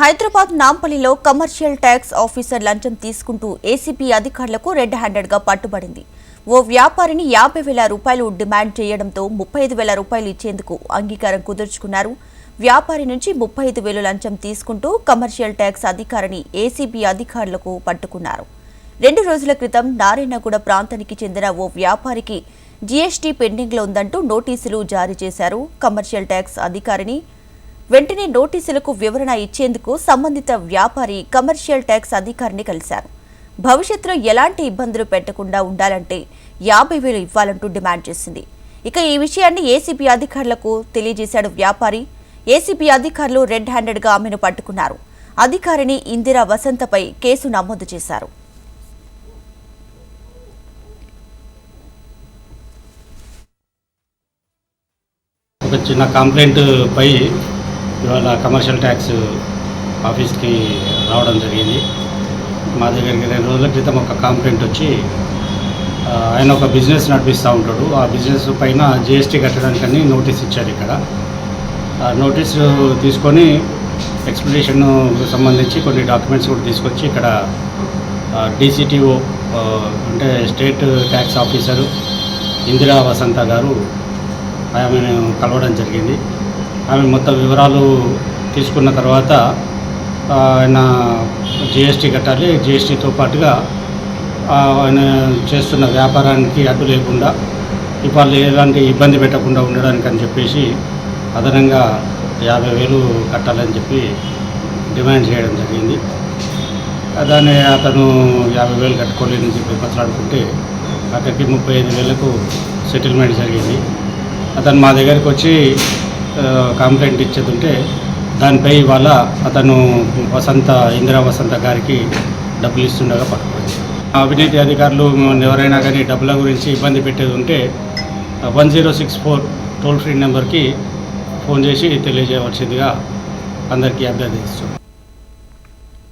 హైదరాబాద్ నాంపల్లిలో commercial tax officer లంచం తీసుకుంటూ ఏసీబీ అధికారులకు రెడ్ హ్యాండెడ్గా పట్టుబడింది. ఓ వ్యాపారిని యాభై వేల రూపాయలు డిమాండ్ చేయడంతో ముప్పై ఐదు వేల రూపాయలు ఇచ్చేందుకు అంగీకారం కుదుర్చుకున్నారు. వ్యాపారి నుంచి ముప్పై ఐదు వేలు లంచం తీసుకుంటూ కమర్షియల్ ట్యాక్స్ అధికారిని ఏసీబీ అధికారులకు పట్టుకున్నారు. రెండు రోజుల క్రితం నారాయణగూడ ప్రాంతానికి చెందిన ఓ వ్యాపారికి జీఎస్టీ పెండింగ్లో ఉందంటూ నోటీసులు జారీ చేశారు. కమర్షియల్ ట్యాక్స్ అధికారిని వెంటనే నోటీసులకు వివరణ ఇచ్చేందుకు సంబంధిత వ్యాపారి కమర్షియల్ ట్యాక్స్ అధికారిని కలిశారు. భవిష్యత్తులో ఎలాంటి ఇబ్బందులు పెట్టకుండా ఉండాలంటే యాభై వేలు ఇవ్వాలంటూ డిమాండ్ చేసింది. ఇక ఈ విషయాన్ని ఏసీబీ అధికారులకు తెలియజేశాడు వ్యాపారి. ఏసీబీ అధికారులు రెడ్ హ్యాండెడ్గా ఆమెను పట్టుకున్నారు. అధికారిని ఇందిరా వసంతపై కేసు నమోదు చేశారు. ఒక చిన్న కంప్లైంట్ పై ఇవాళ కమర్షియల్ ట్యాక్స్ ఆఫీస్కి రావడం జరిగింది. మా దగ్గరికి రెండు రోజుల క్రితం ఒక కంప్లైంట్ వచ్చి ఆయన ఒక బిజినెస్ నడిపిస్తూ ఉంటాడు. ఆ బిజినెస్ పైన జిఎస్టీ కట్టడానికని నోటీస్ ఇచ్చారు ఇక్కడ. ఆ నోటీస్ తీసుకొని ఎక్స్ప్లెనేషన్ సంబంధించి కొన్ని డాక్యుమెంట్స్ కూడా తీసుకొచ్చి ఇక్కడ డీసీటీఓ అంటే state tax officer Indira Vasantha గారు ఆమెను కలవడం జరిగింది. ఆమె మొత్తం వివరాలు తీసుకున్న తర్వాత ఆయన జిఎస్టీ కట్టాలి. జిఎస్టీతో పాటుగా ఆయన చేస్తున్న వ్యాపారానికి అడ్డు లేకుండా ఇవాళ ఎలాంటి ఇబ్బంది పెట్టకుండా ఉండడానికి అని చెప్పేసి అదనంగా యాభై వేలు కట్టాలని చెప్పి డిమాండ్ చేయడం జరిగింది. దాన్ని అతను యాభై వేలు కట్టుకోలేదని చెప్పి మాట్లాడుకుంటే అక్కడికి ముప్పై ఐదు వేలకు సెటిల్మెంట్ జరిగింది. అతను మా దగ్గరికి వచ్చి కంప్లైంట్ ఇచ్చేదంటే దానిపై ఇవాళ అతను వసంత ఇందిరా వసంత గారికి డబ్బులు ఇస్తుండగా పట్టుకోవచ్చు అవినీతి అధికారులు ఎవరైనా కానీ డబ్బుల గురించి ఇబ్బంది పెట్టేది ఉంటే one zero six four toll free నెంబర్కి ఫోన్ చేసి తెలియజేయవలసిందిగా అందరికీ అభ్యర్థిస్తున్నాం.